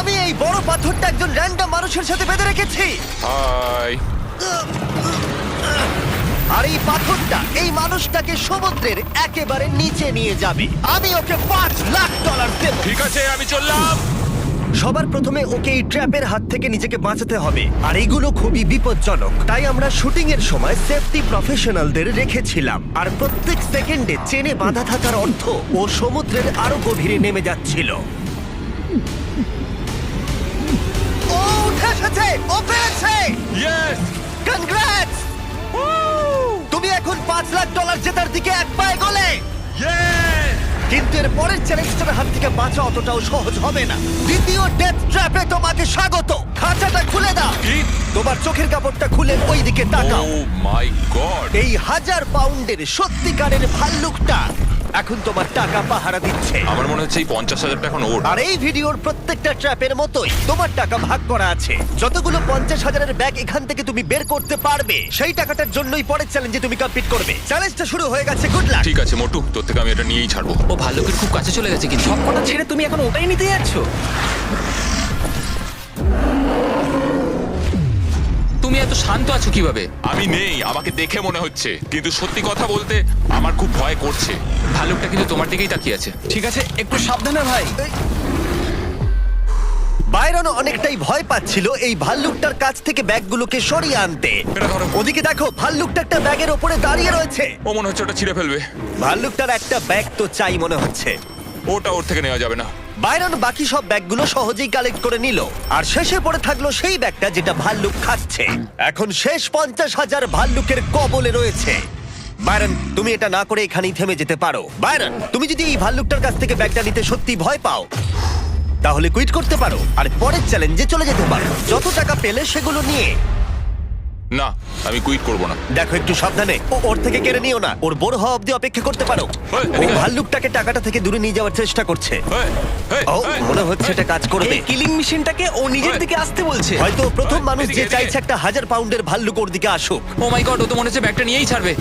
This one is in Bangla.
আমি এই বড় পাথরটা একজন র্যান্ডম মানুষের সাথে বেঁধে রেখেছি। হাই। আর এই পাথরটা এই মানুষটাকে সমুদ্রের একেবারে নিচে নিয়ে যাবে। আমি ওকে পাঁচ লাখ ডলার দেব। ঠিক আছে আমি চললাম। সবার প্রথমে ওকে এই ট্র্যাপের হাত থেকে নিজেকে বাঁচাতে হবে। আর এইগুলো খুবই বিপজ্জনক। তাই আমরা শুটিং এর সময় সেফটি প্রফেশনালদের রেখেছিলাম। আর প্রত্যেক সেকেন্ডে চেনে বাঁধা থাকার অর্থ ও সমুদ্রের আরও গভীরে নেমে যাচ্ছিল। ও পেরেছে ইয়েস কনগ্রাটস তুমি এখন পাঁচ লাখ ডলার জেতার দিকে এক পায়ে গলে! কিন্তু এর পরের চ্যালেঞ্জটার হাত থেকে বাঁচা অতটাও সহজ হবে না। দ্বিতীয় ডেথ ট্র্যাপে তোমাকে স্বাগত। খাঁচাটা খুলে দাও। কি? তোমার চোখের কাপড়টা খুলে ওই দিকে তাকাও। ও মাই গড এই হাজার পাউন্ডের সত্যিকারের ভাল্লুকটা। এখন তোমার টাকা পাহারা দিচ্ছে। আমার মনে হচ্ছে এই পঞ্চাশ হাজার টাকা এখন ওর। আর এই ভিডিওর প্রত্যেকটা ট্র্যাপের মতোই তোমার টাকা ভাগ করা আছে। যতগুলো পঞ্চাশ হাজারের ব্যাগ এখান থেকে তুমি বের করতে পারবে সেই টাকাটার জন্যই পরের চ্যালেঞ্জে তুমি কমপ্লিট করবে। চ্যালেঞ্জটা শুরু হয়ে গেছে গুড লাক ঠিক আছে মোটু তোর থেকে আমি এটা নিয়েই ছাড়বো। ও ভাল্লুকের খুব কাছে চলে গেছে কিন্তু সবকটা ছেড়ে তুমি এখন ওটাই নিতে যাচ্ছ? তুমি এত শান্ত আছো কীভাবে? আমি নেই আমাকে দেখে মনে হচ্ছে। কিন্তু সত্যি কথা বলতে আমার খুব ভয় করছে। ভাল্লুকটা কিন্তু তোমার দিকেই তাকিয়ে আছে। ঠিক আছে একটু সাবধানে ভাই। বাইরন অনেকটাই ভয় পাচ্ছিল এই ভাল্লুকটার কাছ থেকে ব্যাগগুলোকে সরিয়ে আনতে। এটা ধরো। ওদিকে দেখো ভাল্লুকটা একটা ব্যাগের ওপরে দাঁড়িয়ে রয়েছে। ও মনে হচ্ছে ওটা ছিঁড়ে ফেলবে। ভাল্লুকটার একটা ব্যাগ তো চাই মনে হচ্ছে। ওটা ওর থেকে নেওয়া যাবে না। বাইরন বাকি সব ব্যাগগুলো সহজেই কালেক্ট করে নিল। আর শেষে পড়ে থাকল সেই ব্যাগটা যেটা ভাল্লুক খাচ্ছে। এখন শেষ পঞ্চাশ হাজার ভাল্লুকের কবলে রয়েছে। বাইরন, তুমি এটা না করে এখানেই থেমে যেতে পারো। বাইরন, তুমি যদি এই ভাল্লুকটার কাছ থেকে ব্যাগটা নিতে সত্যি ভয় পাও, তাহলে কুইট করতে পারো। আর পরের চ্যালেঞ্জে চলে যেতে পারো। যত টাকা পেলে সেগুলো নিয়ে না আমি কুইট করব না। দেখো একটু সাবধানে। ও ওর থেকে কেড়ে নিও না। ওর বড় হওয়া অব্দি অপেক্ষা করতে পারো। ওই, ও ভাল্লুকটাকে টাকাটা থেকে দূরে নিয়ে যাওয়ার চেষ্টা করছে। এই, এই, ও এই, মনে হচ্ছে এটা কাজ করবে। এই কিলিং মেশিনটাকে ও নিজের। দিকে আসতে বলছে। হয়তো প্রথম মানুষ যে এদিকে। চাইছে একটা হাজার পাউন্ডের ভাল্লুক ওর দিকে আসুক। ও মাই গড ও তো মনে হচ্ছে ব্যাগটা নিয়েই ছাড়বে।